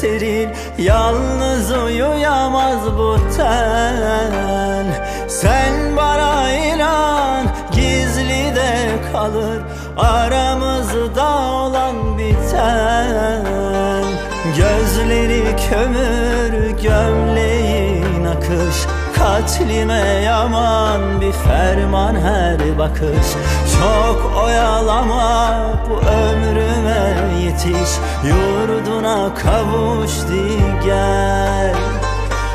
seril Yalnız uyuyamaz bu ten. Sen bana inan gizli de kalır Aramızda olan biten. Gözleri kömür gömleğin akış Katlime yaman bir ferman her bakış. Çok oyalama bu ömrüme yetiş Yurduna kavuş gel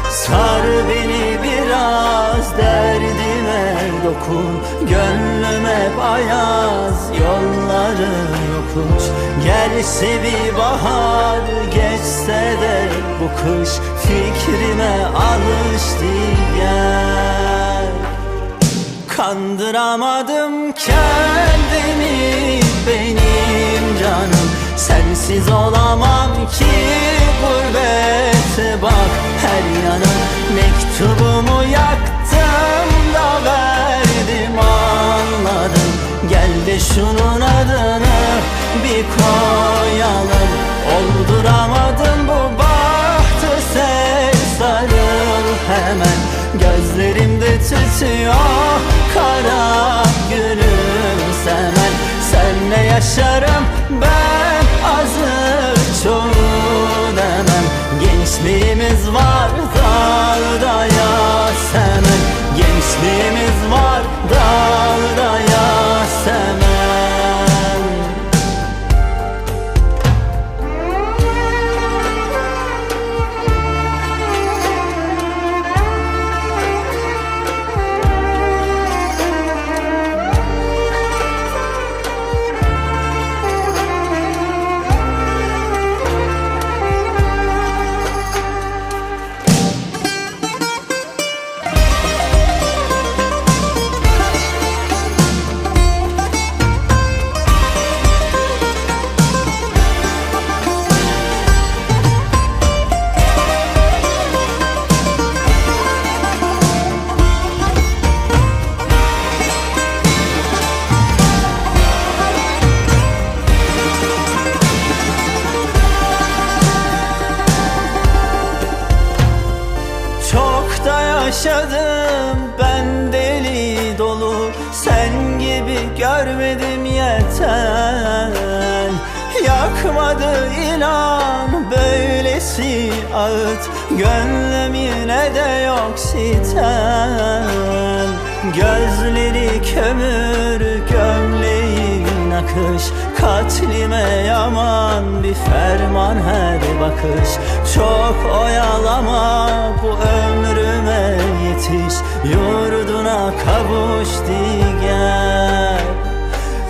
Sar beni biraz derdime dokun Gönlüme bayaz yolları yokuş Gelse bir bahar geçse de bu kış Fikrime alıştı gel Kandıramadım kendimi benim canım. Sensiz olamam ki gurbete bak. Her yanım Mektubumu yaktım da verdim anladım. Gel de şunun adını bir koyalım. Olduramadım bu bahtı sen sarıl hemen. Gözlerimde tütüyor kara gülüm semen Senle yaşarım ben azı çoğu demem. Gençliğimiz var yaşadım ben deli dolu. Sen gibi görmedim yeter. Yakmadı inan böylesi ağıt. Gönlüm yine de yok sitem Gözleri kömür gömleğin akış. Katlime yaman bir ferman her bakış. Çok oyalama Yurduna kavuş di gel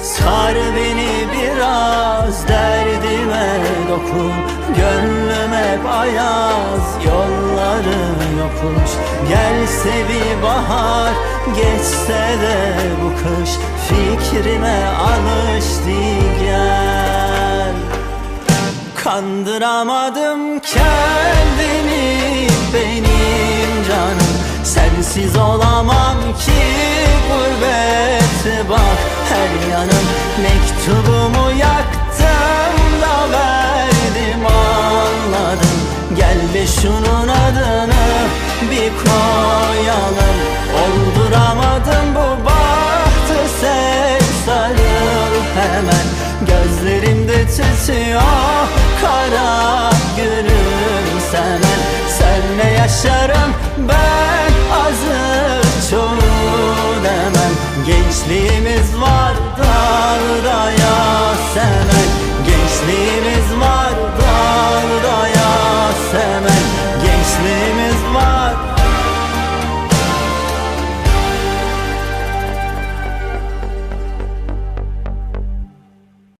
Sar beni biraz derdime dokun. Gönlüme bayaz yolları yokuş. Gelse bir bahar geçse de bu kış. Fikrime alıştı gel Kandıramadım kendimi Sensiz olamam ki gurbete bak her yanım Mektubumu yaktım da verdim anladım. Gel de şunun adını bir koyalım Gençliğimiz var da ya seven Gençliğimiz var.